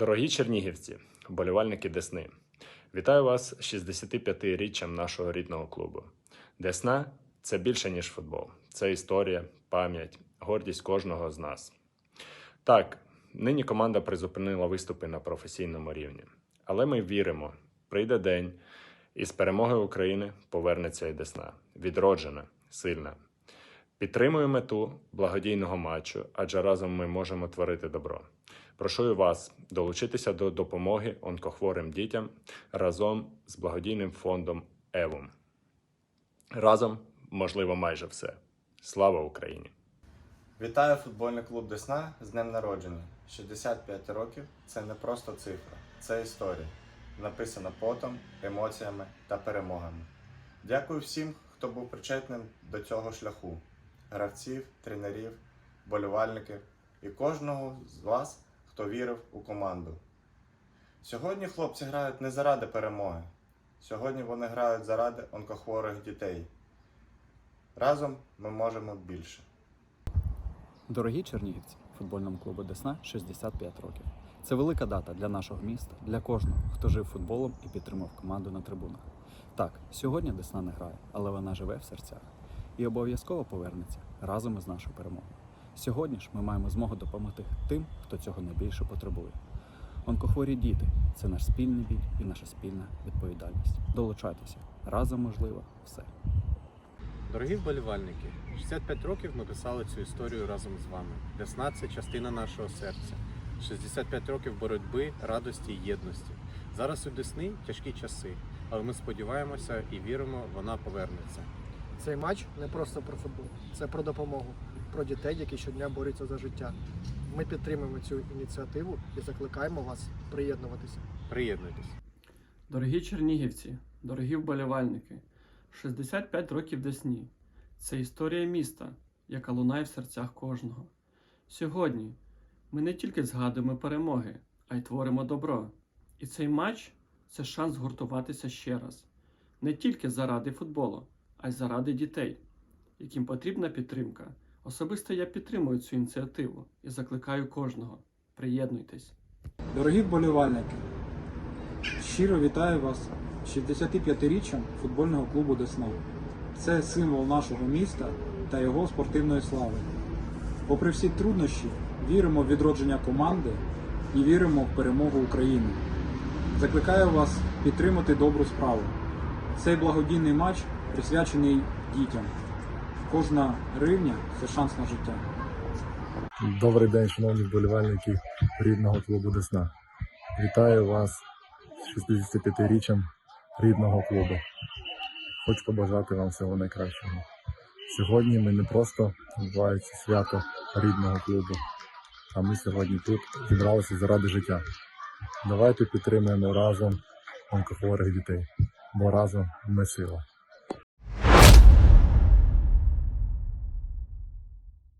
Дорогі чернігівці, вболівальники Десни, вітаю вас з 65-річчям нашого рідного клубу. Десна це більше, ніж футбол. Це історія, пам'ять, гордість кожного з нас. Так, нині команда призупинила виступи на професійному рівні. Але ми віримо, прийде день, і з перемогою України повернеться і Десна. Відроджена, сильна. Підтримую мету благодійного матчу, адже разом ми можемо творити добро. Прошу вас долучитися до допомоги онкохворим дітям разом з благодійним фондом ЕВУМ. Разом можливо майже все. Слава Україні! Вітаю футбольний клуб Десна з днем народження. 65 років це не просто цифра, це історія, написана потом, емоціями та перемогами. Дякую всім, хто був причетним до цього шляху: гравців, тренерів, болівальників і кожного з вас, хто вірив у команду. Сьогодні хлопці грають не заради перемоги. Сьогодні вони грають заради онкохворих дітей. Разом ми можемо більше. Дорогі чернігівці, футбольному клубу Десна 65 років. Це велика дата для нашого міста, для кожного, хто жив футболом і підтримав команду на трибунах. Так, сьогодні Десна не грає, але вона живе в серцях і обов'язково повернеться разом із нашою перемогою. Сьогодні ж ми маємо змогу допомогти тим, хто цього найбільше потребує. Онкохворі діти це наш спільний біль і наша спільна відповідальність. Долучайтеся разом можливо все. Дорогі вболівальники, 65 років ми писали цю історію разом з вами. Десна це частина нашого серця. 65 років боротьби, радості і єдності. Зараз у Десни тяжкі часи, але ми сподіваємося і віримо, вона повернеться. Цей матч не просто про футбол, це про допомогу, про дітей, які щодня борються за життя. Ми підтримуємо цю ініціативу і закликаємо вас приєднуватися. Приєднуйтесь. Дорогі чернігівці, дорогі вболівальники, 65 років Десні це історія міста, яка лунає в серцях кожного. Сьогодні ми не тільки згадуємо перемоги, а й творимо добро. І цей матч це шанс згуртуватися ще раз. Не тільки заради футболу, а й заради дітей, яким потрібна підтримка. Особисто я підтримую цю ініціативу і закликаю кожного. Приєднуйтесь. Дорогі вболівальники, щиро вітаю вас з 65-річчям футбольного клубу Десна. Це символ нашого міста та його спортивної слави. Попри всі труднощі, віримо в відродження команди і віримо в перемогу України. Закликаю вас підтримати добру справу. Цей благодійний матч присвячений дітям. Кожна гривня це шанс на життя. Добрий день, шановні вболівальники рідного клубу Десна. Вітаю вас з 65-річчям рідного клубу. Хочу побажати вам всього найкращого. Сьогодні ми не просто відбувається свято рідного клубу, а ми сьогодні тут зібралися заради життя. Давайте підтримаємо разом онкохворих дітей, бо разом ми сила.